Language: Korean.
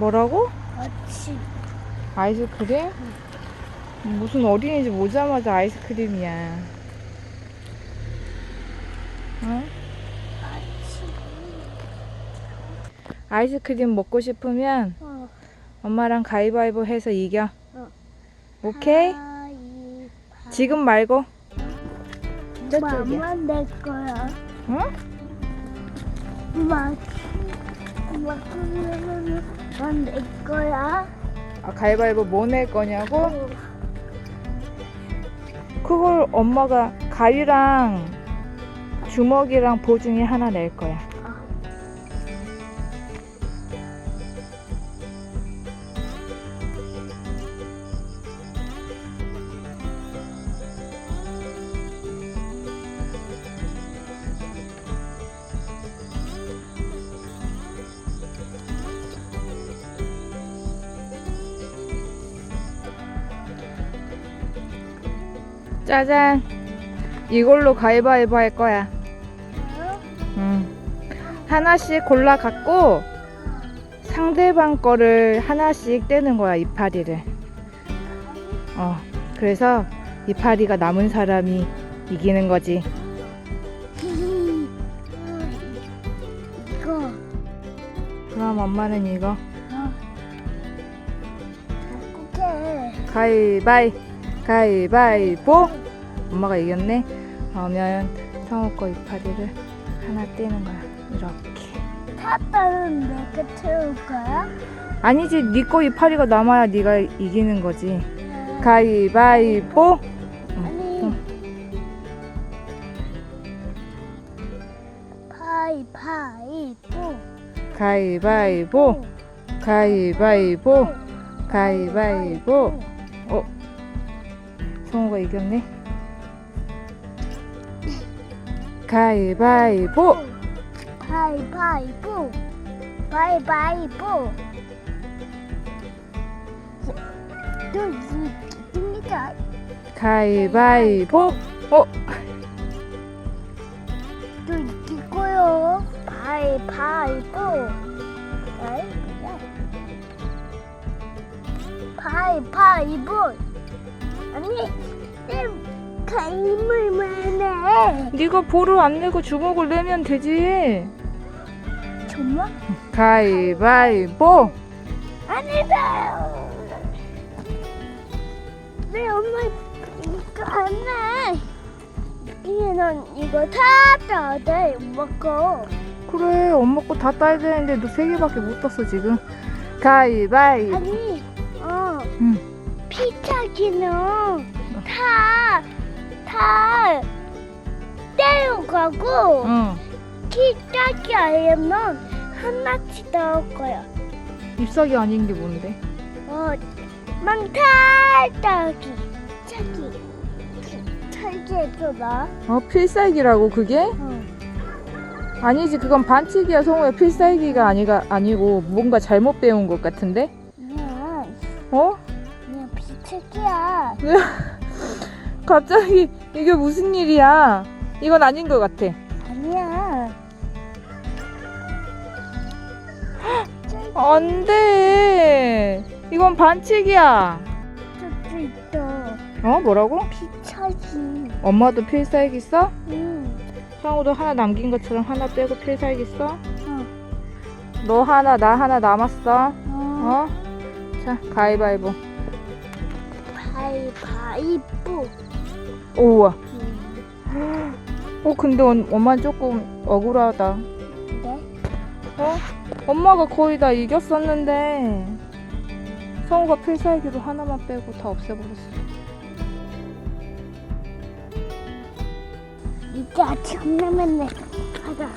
뭐라고? 그렇지. 아이스크림? 무슨 어린이집 오자마자 아이스크림이야. 응? 아이스크림 먹고 싶으면 어. 엄마랑 가위바위보 해서 이겨. 어. 오케이? 가위, 지금 말고. 저쪽이야. 엄마 내 거야. 응? 엄마, 엄마 그러면 내 거야. 아, 가위바위보 뭐 낼 거냐고? 어. 그걸 엄마가 가위랑 주먹이랑 보 중에 하나 낼 거야. 짜잔. 이걸로 가위바위보 할 거야. 응. 하나씩 골라 갖고 상대방 거를 하나씩 떼는 거야, 이파리를. 어. 그래서 이파리가 남은 사람이 이기는 거지. 이거. 그럼 엄마는 이거 어. 바꾸게. 가위바위 가위바위보. 엄마가 이겼네. 그러면 성우 거 이파리를 하나 떼는 거야. 이렇게. 타다는 내가 태울 거야? 아니지. 네거 이파리가 남아야 네가 이기는 거지. 가위바위보. 아니. 가위바위보. 가위바위보. 가위바위보. 어 성우가 이겼네 가위바위보. 너 이기니까 가위바위보 어 또 이기고요. 파이파이보. 파이야. 파이파이보. 아니, 내 가임을 만해. 네가 볼을 안 내고 주먹을 내면 되지 정말? 가위바위보 아니다. 왜 엄마 이거 안 해? 이는 이거 다 따야 돼. 먹고. 그래 엄마 거 다 따야 되는데 너 세 개밖에 못 땄어 지금 가위바위보 아니, 어. 응. 피자기는 다, 다 떼어가고 응 피자기 아니면 하나씩 넣을 거야. 잎사귀 아닌 게 뭔데 어, 망탈 따기. 차기. 차기 해줘봐. 어 필살기라고 그게 어. 아니지 그건 반칙이야 성우야 필살기가 아니가 아니고 뭔가 잘못 배운 것 같은데 그냥, 어 피자기야. 갑자기 이게 무슨 일이야 이건 아닌 것 같아 아니야. 안 돼 이건 반칙이야 저도 있어. 어 뭐라고 피자기. 엄마도 필살기 써 응. 성우도 하나 남긴 것처럼 하나 빼고 필살기 써? 어. 너 하나 나 하나 남았어 어. 어? 자 가위바위보 바이바이보. 우와 응. 어 근데 엄- 엄마 조금 억울하다 네? 어? 엄마가 거의 다 이겼었는데 성우가 필살기로 하나만 빼고 다 없애버렸어 이제 아침 라면 내 가자.